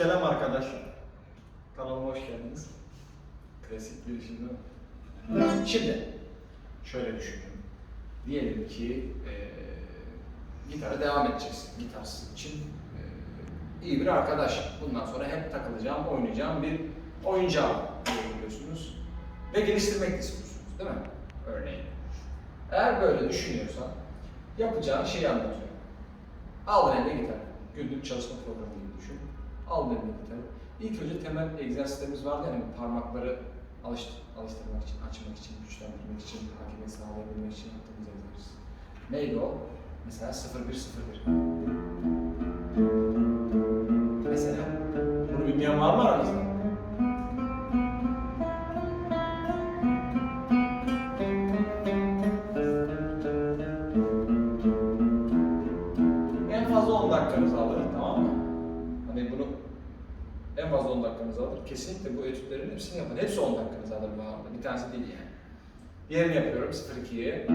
Selam arkadaşlar. Kanalıma hoş geldiniz. Klasik girişim değil? Şimdi şöyle düşünün. Diyelim ki e, gitara devam edeceksin. Gitarsız için e, iyi bir arkadaş. Bundan sonra hep takılacağım, oynayacağım bir oyuncağım diye biliyorsunuz. Ve geliştirmek istiyorsunuz değil mi? Örneğin. Eğer böyle düşünüyorsan yapacağın şeyi anlatıyorum. Al eline gitar. Günlük çalışma programı gibi düşün. Al eline gitarı. İlk önce temel egzersizlerimiz vardı yani parmakları alıştır, alıştırmak için, açmak için, güçlendirmek için, hakimiyet sağlayabilmek için yaptığımız egzersiz. Neydi o? Mesela 0-1-0-1. Mesela Bunu bilmeyen var mı aranızda? Dakikanızı alır. Kesinlikle bu etütlerin hepsini yapın. Hepsi 10 dakikanızı alır bu arada. Bir tanesi değil yani. Diğerini yapıyorum 0-2'ye.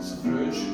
Sıfır üç.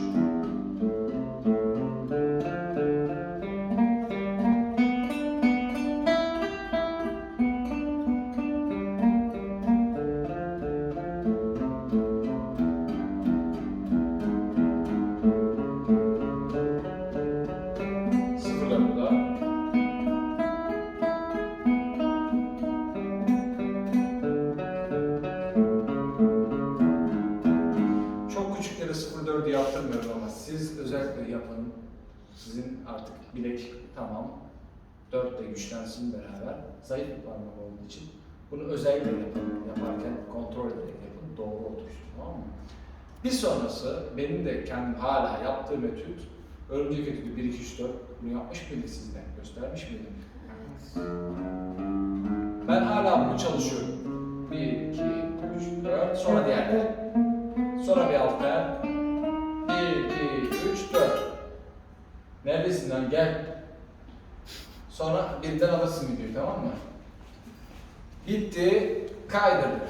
Sizin artık bilek tamam. 4 de güçlensin beraber. Zayıf bir parmak olduğu için bunu özellikle yapın. Yaparken kontrol ederek yapın. Doğru otursun tamam mı? Bir sonrası benim de kendim hala yaptığım etüt. Örümcek etüdü 1, 2, 3, 4. Bunu yapmış mıydık sizden? Göstermiş miydim? Ben hala bunu çalışıyorum. 1, 2, 3, 4. Sonra diğerleri. Sonra bir alt Neredesin lan gel. Sonra birden alırsın videoyu tamam mı? Bitti. Kaydırdık.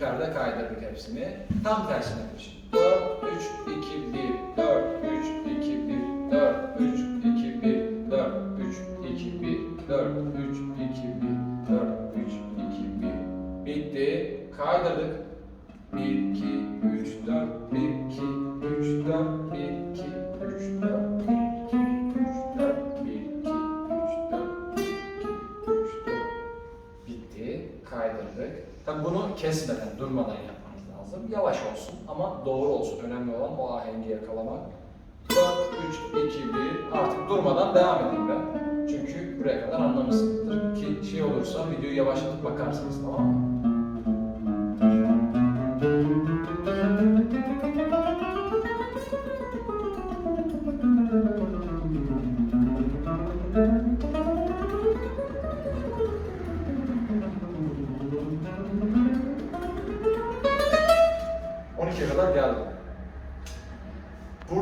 Perde kaydırdık hepsini. Tam tersine yapıyorsun. 4, 3, 2, 1, 4, olsun. Önemli olan o ahengi yakalamak. 4, 3, 2, 1. Artık durmadan devam edeyim ben. Çünkü buraya kadar anlamışsınızdır. Ki şey olursa videoyu yavaşlatıp bakarsınız tamam mı?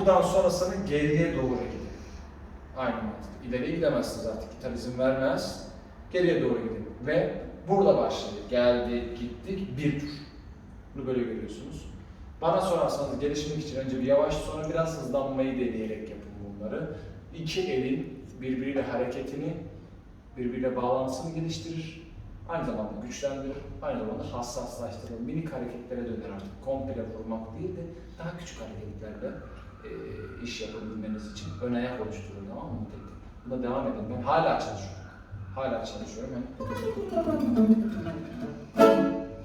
Buradan sonrasını geriye doğru gidin. Aynı mantık. İleriye gidemezsiniz artık. Gitar izin vermez. Geriye doğru gidin. Ve burada başladı. Geldi, gittik, bir tur. Bunu böyle görüyorsunuz. Bana sorarsanız gelişmek için önce bir yavaş sonra biraz hızlanmayı deneyerek yapın bunları. İki elin birbiriyle hareketini, birbiriyle bağlantısını geliştirir. Aynı zamanda güçlendirir, aynı zamanda hassaslaştırır. Minik hareketlere döner artık. Komple vurmak değil de daha küçük hareketlerle e, iş yapabilmeniz için ön ayak oluşturur tamam mı? Buna devam edin. Ben hala çalışıyorum. Hala çalışıyorum. Yani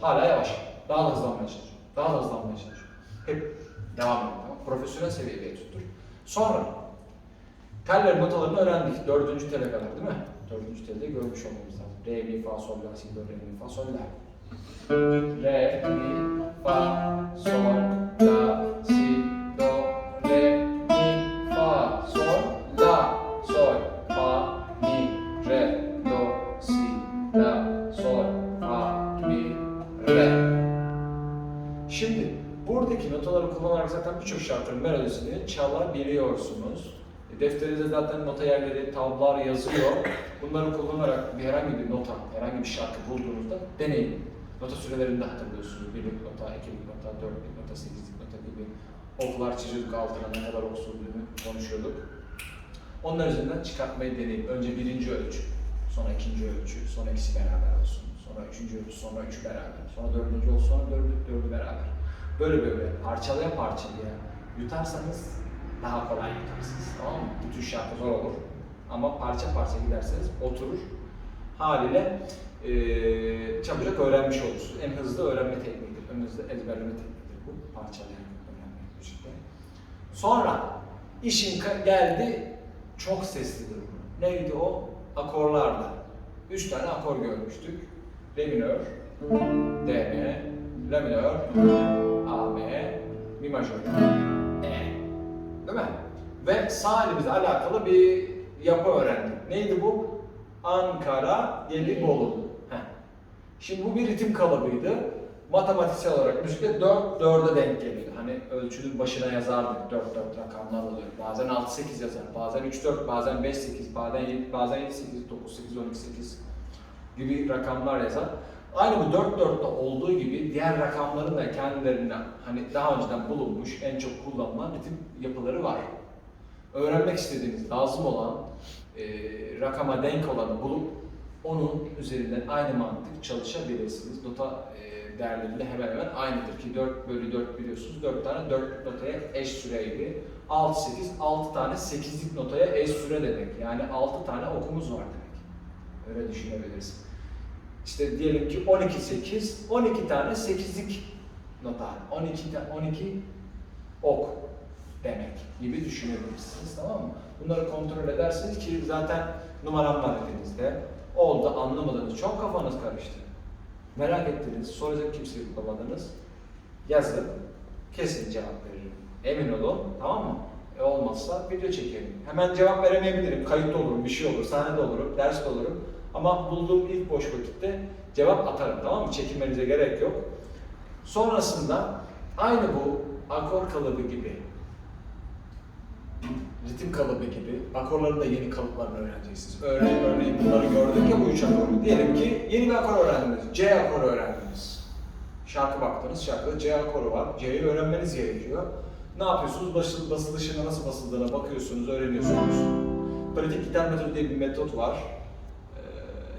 hala yavaş. Daha da hızlanmaya çalışıyorum. Daha da hızlanmaya çalışıyorum. Hep devam edin. Tamam? Profesyonel seviyeye tuttur. Sonra teller notalarını öğrendik. Dördüncü tele kadar değil mi? Dördüncü telde görmüş olmamız lazım. Re, mi, fa, sol, la, si, do, re, mi, fa, sol, la. Re, mi, fa, sol, şarkının melodisini çalabiliyorsunuz. Defterinize zaten nota yerleri, tablar yazıyor. Bunları kullanarak bir herhangi bir nota, herhangi bir şarkı bulduğunuzda deneyin. Nota sürelerini de hatırlıyorsunuz. Birlik nota, ikilik nota, dörtlük nota, sekizlik nota gibi oklar çiziyorduk altına ne kadar ok sürdüğünü konuşuyorduk. Onlar üzerinden çıkartmayı deneyin. Önce birinci ölçü, sonra ikinci ölçü, sonra ikisi beraber olsun. Sonra üçüncü ölçü, sonra üçü beraber. Sonra dördüncü olsun, sonra dördü, dördü beraber. Böyle böyle parçalaya parçalaya yutarsanız daha kolay yutarsınız. Tamam mı? Bütün şarkı zor olur. Ama parça parça giderseniz oturur. Haliyle eee çabucak öğrenmiş olursunuz. En hızlı öğrenme tekniğidir. En hızlı ezberleme tekniğidir bu. Parçalayarak öğrenmek müzikte. Sonra işin geldi çok sesli durumu. Neydi o? Akorlarla. Üç tane akor görmüştük. Re minör, D M, La minör, A M, Mi majör, E. Değil mi? Ve sağ elimizle alakalı bir yapı öğrendik. Neydi bu? Ankara, Gelibolu. Heh. Şimdi bu bir ritim kalıbıydı. Matematiksel olarak müzikte 4 4'e denk geliyor. Hani ölçünün başına yazardık 4 4 rakamlar oluyor. Bazen 6 8 yazar, bazen 3 4, bazen 5 8, bazen 7 bazen 7 8 9 8 12 8 gibi rakamlar yazar. Aynı bu 4 4'te olduğu gibi diğer rakamların da kendilerinden hani daha önceden bulunmuş en çok kullanılan ritim yapıları var. Öğrenmek istediğiniz, lazım olan e, rakama denk olanı bulup onun üzerinden aynı mantık çalışabilirsiniz. Nota e, değerleriyle hemen hemen aynıdır ki 4 bölü 4 biliyorsunuz. 4 tane 4 notaya eş süreydi. 6 8 6 tane 8'lik notaya eş süre demek. Yani 6 tane okumuz var demek. Öyle düşünebiliriz. İşte diyelim ki 12 8 12 tane 8'lik nota. 12 ta- 12 ok demek gibi düşünebilirsiniz tamam mı? Bunları kontrol ederseniz ki zaten numaram var elinizde. Oldu anlamadınız, çok kafanız karıştı. Merak ettiniz, soracak kimseyi bulamadınız. Yazın, kesin cevap veririm. Emin olun, tamam mı? E olmazsa video çekelim. Hemen cevap veremeyebilirim, kayıtta olurum, bir şey olur, sahnede olurum, derste olurum. Ama bulduğum ilk boş vakitte cevap atarım, tamam mı? Çekinmenize gerek yok. Sonrasında aynı bu akor kalıbı gibi ritim kalıbı gibi akorların da yeni kalıplarını öğreneceksiniz. Örneğin, örneğin bunları gördük ya bu üç akoru. Diyelim ki yeni bir akor öğrendiniz. C akoru öğrendiniz. Şarkı baktınız, şarkıda C akoru var. C'yi öğrenmeniz gerekiyor. Ne yapıyorsunuz? Basıl, basılışına nasıl basıldığına bakıyorsunuz, öğreniyorsunuz. Pratik gitar metodu diye bir metot var.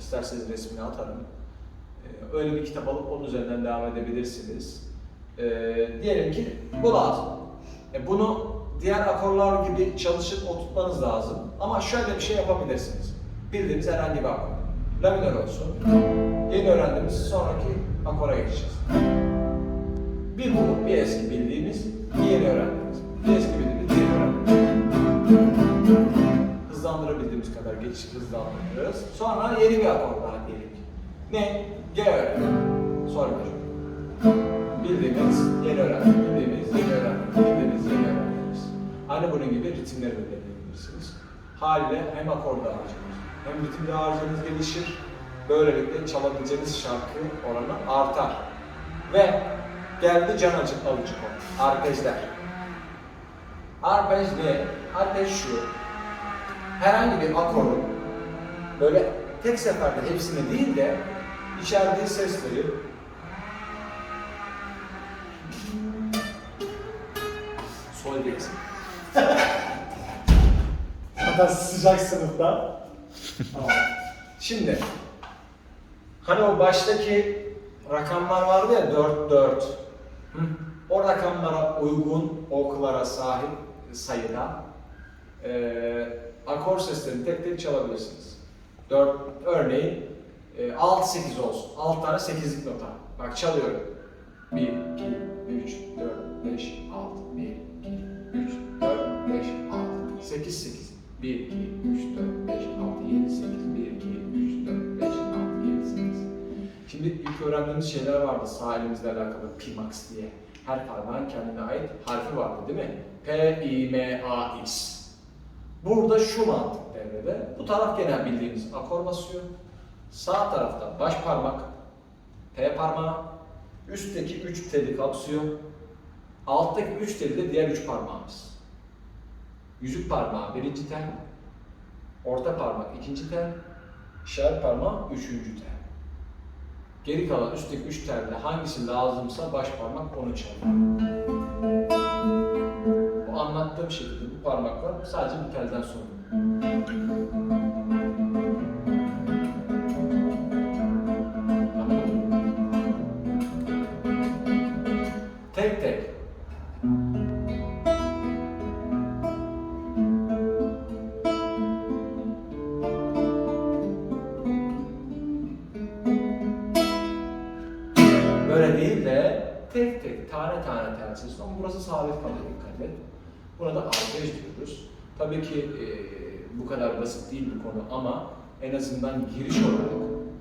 İsterseniz resmini atarım. Ee, öyle bir kitap alıp onun üzerinden devam edebilirsiniz. Ee, diyelim ki bu lazım. E bunu diğer akorlar gibi çalışıp oturtmanız lazım. Ama şöyle bir şey yapabilirsiniz. Bildiğiniz herhangi bir akor. La minör olsun. Yeni öğrendiğimiz sonraki akora geçeceğiz. Bir bu, bir eski bir geçiş hızlandırırız. Sonra yeni bir akor daha diyelim. Ne? G öğrendim. Sol majör. Bildiğimiz, yeni öğrendik, bildiğimiz, yeni öğrendik, bildiğimiz, yeni öğrendiğimiz. Aynı bunun gibi ritimleri de deneyebilirsiniz. Haliyle hem akor dağarcığınız, hem ritim dağarcığınız gelişir. Böylelikle çalabileceğiniz şarkı oranı artar. Ve geldi can acı alıcı konu. Arpejler. Arpej ne? Arpej şu. Herhangi bir akorun böyle tek seferde hepsini değil de içerdiği sesleri Sol diyeceksin. Hatta sıcak sınıfta. Tamam. Şimdi hani o baştaki rakamlar vardı ya 4 4. Hı? O rakamlara uygun oklara sahip sayıda eee akor seslerini tek tek çalabilirsiniz. 4 örneğin e, 6 8 olsun. 6 tane 8'lik nota. Bak çalıyorum. 1 2 3 4 5 6 1 2 3 4 5 6 8 8 1 2 3 4 5 6 7 8 1 2 3 4 5 6 7 8 Şimdi ilk öğrendiğimiz şeyler vardı sağ elimizle alakalı Pimax diye. Her parmağın kendine ait harfi vardı değil mi? P, I, M, A, X. Burada şu mantık devrede. Bu taraf genel bildiğimiz akor basıyor. Sağ tarafta baş parmak, P parmağı, üstteki 3 teli kapsıyor. Alttaki 3 teli de diğer 3 parmağımız. Yüzük parmağı birinci tel, orta parmak ikinci tel, işaret parmağı üçüncü tel. Geri kalan üstteki üç telde hangisi lazımsa baş parmak onu çalar. Bu anlattığım şekilde bu parmaklar sadece bir telden sorumlu. Tek tek. Böyle değil de tek tek tane tane telsiz ama burası sabit kalıyor dikkat et. Buna da arpej diyoruz. Tabii ki e, bu kadar basit değil bu konu ama en azından giriş olarak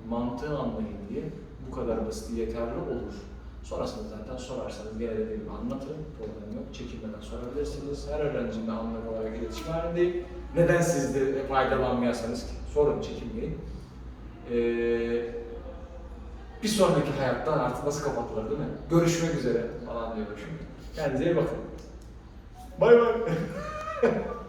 mantığı anlayın diye bu kadar basit yeterli olur. Sonrasında zaten sorarsanız gene dediğim gibi anlatırım. Problem yok. Çekinmeden sorabilirsiniz. Her öğrencimle anlık olarak iletişim halindeyim. Neden siz de faydalanmayasınız ki? Sorun, çekinmeyin. Ee, bir sonraki hayattan artık nasıl kapatılır değil mi? Görüşmek üzere falan diyormuşum. Kendinize iyi bakın. Bay bay.